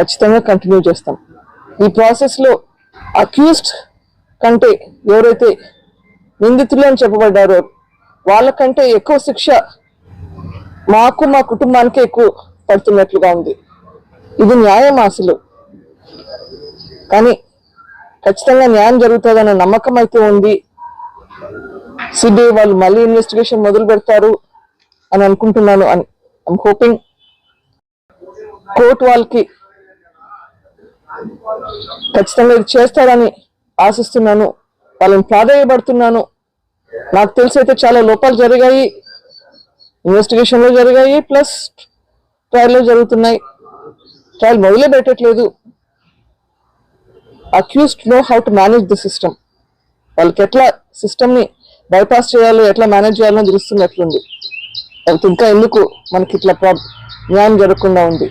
ఖచ్చితంగా కంటిన్యూ చేస్తాం. ఈ ప్రాసెస్లో అక్యూస్డ్ కంటే ఎవరైతే నిందితులు అని చెప్పబడ్డారో వాళ్ళకంటే ఎక్కువ శిక్ష మాకు మా కుటుంబానికే ఎక్కువ పడుతున్నట్లుగా ఉంది. ఇది న్యాయం అసలు. కానీ ఖచ్చితంగా న్యాయం జరుగుతుందన్న నమ్మకం అయితే ఉంది. సిబిఐ వాళ్ళు మళ్ళీ ఇన్వెస్టిగేషన్ మొదలు పెడతారు అని అనుకుంటున్నాను. అని ఐమ్ హోపింగ్ కోర్టు వాళ్ళకి ఖచ్చితంగా ఇది చేస్తారని ఆశిస్తున్నాను. వాళ్ళని ప్రాధాన్యపడుతున్నాను నాకు తెలిసి అయితే చాలా లోపాలు జరిగాయి. ఇన్వెస్టిగేషన్లో జరిగాయి ప్లస్ ట్రయల్లో జరుగుతున్నాయి. ట్రయల్ మొదలే పెట్టట్లేదు. Accused know how to manage the system. వాళ్ళకి ఎట్లా సిస్టమ్ని బైపాస్ చేయాలో ఎట్లా మేనేజ్ చేయాలో తెలుస్తున్నట్లుంది అయితే ఇంకా ఎందుకు మనకి ఇట్లా ప్రాబ్ న్యాయం జరగకుండా ఉంది.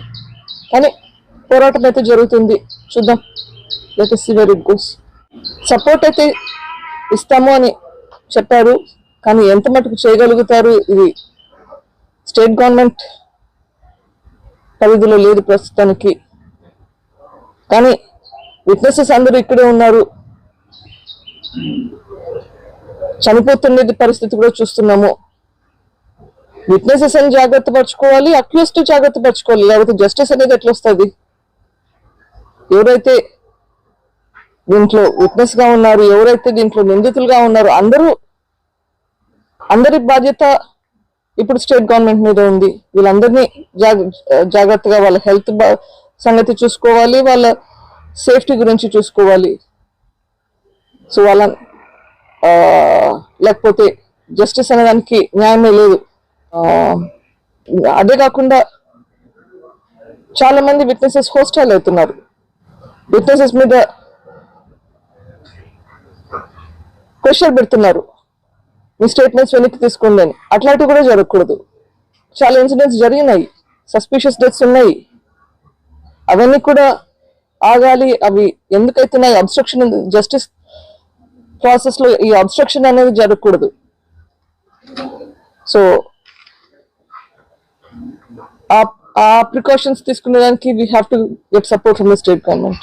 కానీ పోరాటం అయితే జరుగుతుంది. చూద్దాం let see very goods support అయితే ఇస్తాము అని చెప్పారు కానీ ఎంత మటుకు చేయగలుగుతారు ఇది స్టేట్ గవర్నమెంట్ పరిధిలో లేదు ప్రస్తుతానికి. కానీ విట్నెసెస్ అందరూ ఇక్కడే ఉన్నారు. చనిపోతున్నది పరిస్థితి కూడా చూస్తున్నాము. విట్నెసెస్ అని జాగ్రత్త పరచుకోవాలి అక్యూస్డ్ జాగ్రత్త పరచుకోవాలి లేకపోతే జస్టిస్ అనేది ఎట్లా వస్తుంది? ఎవరైతే దీంట్లో విట్నెస్గా ఉన్నారు ఎవరైతే దీంట్లో నిందితులుగా ఉన్నారు అందరూ అందరి బాధ్యత ఇప్పుడు స్టేట్ గవర్నమెంట్ మీద ఉంది. వీళ్ళందరినీ జాగ్రత్తగా వాళ్ళ హెల్త్ సంగతి చూసుకోవాలి వాళ్ళ సేఫ్టీ గురించి చూసుకోవాలి. సో వాళ్ళ లేకపోతే జస్టిస్ అనేదానికి న్యాయమే లేదు. అదే కాకుండా చాలా మంది విట్నెసెస్ హోస్టైల్ అవుతున్నారు. విట్నెసెస్ మీద ప్రెషర్ పెడుతున్నారు. మీ స్టేట్మెంట్స్ వెనక్కి తీసుకోండి అని. అట్లాంటివి కూడా జరగకూడదు. చాలా ఇన్సిడెంట్స్ జరిగినాయి. సస్పిషియస్ డెత్స్ ఉన్నాయి. అవన్నీ కూడా ఆగాలి. అవి ఎందుకైతున్నాయి అబ్స్ట్రక్షన్ జస్టిస్ ప్రాసెస్లో ఈ అబ్స్ట్రక్షన్ అనేది జరగకూడదు. సో ఆ ఆ precautions తీసుకునేదానికి we have to get support from the state government